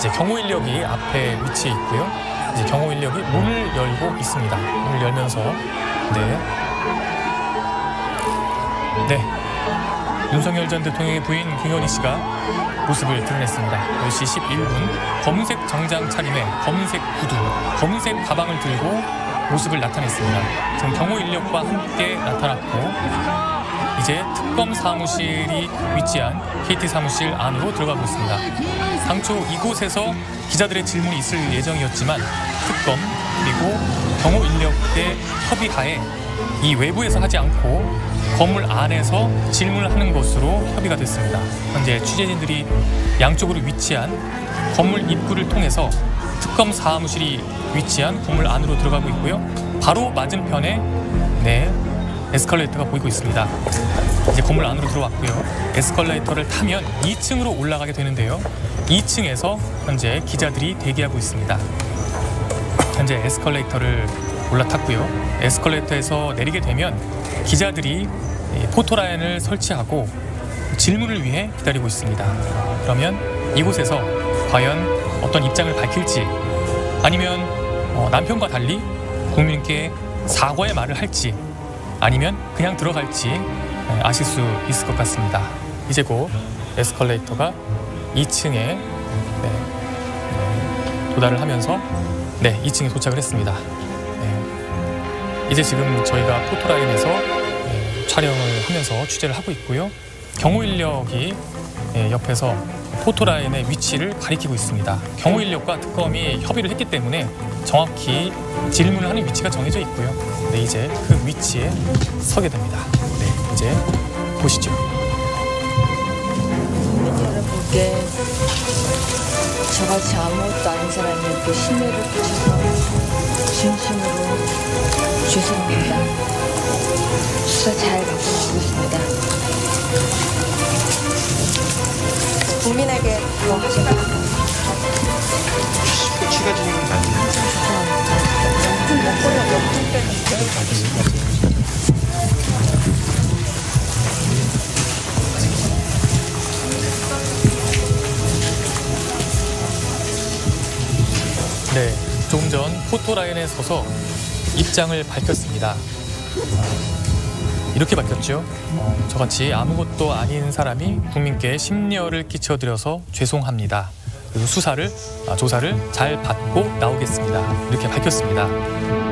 이제 경호 인력이 앞에 위치해 있고요. 이제 경호 인력이 문을 열고 있습니다. 문을 열면서 네. 네. 윤석열 전 대통령의 부인 김건희 씨가 모습을 드러냈습니다. 10시 11분 검은색 정장 차림에 검은색 구두, 검은색 가방을 들고 모습을 나타냈습니다. 지금 경호 인력과 함께 나타났고 이제 특검 사무실이 위치한 KT 사무실 안으로 들어가고 있습니다. 당초 이곳에서 기자들의 질문이 있을 예정이었지만 특검 그리고 경호 인력의 협의하에 이 외부에서 하지 않고 건물 안에서 질문을 하는 것으로 협의가 됐습니다. 현재 취재진들이 양쪽으로 위치한 건물 입구를 통해서 특검 사무실이 위치한 건물 안으로 들어가고 있고요. 바로 맞은편에 네 에스컬레이터가 보이고 있습니다. 이제 건물 안으로 들어왔고요. 에스컬레이터를 타면 2층으로 올라가게 되는데요. 2층에서 현재 기자들이 대기하고 있습니다. 현재 에스컬레이터를 올라탔고요. 에스컬레이터에서 내리게 되면 기자들이 이 포토라인을 설치하고 질문을 위해 기다리고 있습니다. 그러면 이곳에서 과연 어떤 입장을 밝힐지 아니면 어, 남편과 달리 국민께 사과의 말을 할지 아니면 그냥 들어갈지 네, 아실 수 있을 것 같습니다. 이제 곧 에스컬레이터가 2층에 네, 네, 도달을 하면서 네 2층에 도착을 했습니다. 네, 이제 지금 저희가 포토라인에서 네, 촬영을 하면서 취재를 하고 있고요. 경호 인력이 네, 옆에서 포토라인의 위치를 가리키고 있습니다. 경호 인력과 특검이 협의를 했기 때문에 정확히 질문을 하는 위치가 정해져 있고요. 네, 이제 그 위치에 서게 됩니다. 네, 이제 보시죠. 저같이 아무것도 아닌 사람이 이렇게 신뢰를 끼쳐서 진심으로 죄송합니다. 수사 잘 아니에요. 명품 먹고요, 명품 빼는데. 네, 전 포토라인에 서서 입장을 밝혔습니다. 이렇게 밝혔죠. 어, 저같이 아무것도 아닌 사람이 국민께 심려를 끼쳐드려서 죄송합니다. 그리고 수사를 아, 조사를 잘 받고 나오겠습니다. 이렇게 밝혔습니다.